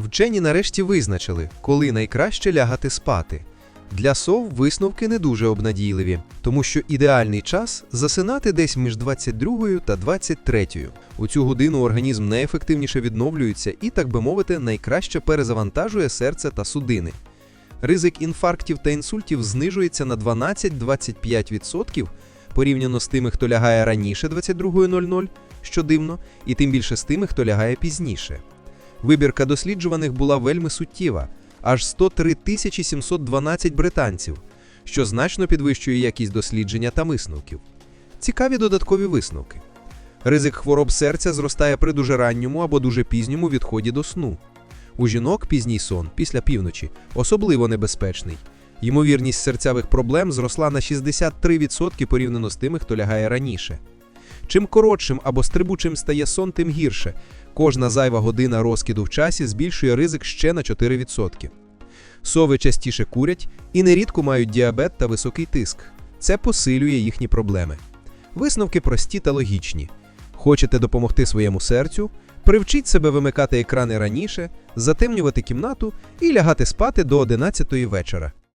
Вчені нарешті визначили, коли найкраще лягати спати. Для сов висновки не дуже обнадійливі, тому що ідеальний час засинати десь між 22 та 23. У цю годину організм найефективніше відновлюється і, так би мовити, найкраще перезавантажує серце та судини. Ризик інфарктів та інсультів знижується на 12-25% порівняно з тими, хто лягає раніше 22.00, що дивно, і тим більше з тими, хто лягає пізніше. Вибірка досліджуваних була вельми суттєва аж 103 712 британців, що значно підвищує якість дослідження та висновків. Цікаві додаткові висновки. Ризик хвороб серця зростає при дуже ранньому або дуже пізньому відході до сну. У жінок пізній сон після півночі особливо небезпечний. Ймовірність серцевих проблем зросла на 63% порівняно з тими, хто лягає раніше. Чим коротшим або стрибучим стає сон, тим гірше. Кожна зайва година розкиду в часі збільшує ризик ще на 4%. Сови частіше курять і нерідко мають діабет та високий тиск. Це посилює їхні проблеми. Висновки прості та логічні. Хочете допомогти своєму серцю? Привчіть себе вимикати екрани раніше, затемнювати кімнату і лягати спати до 11 вечора.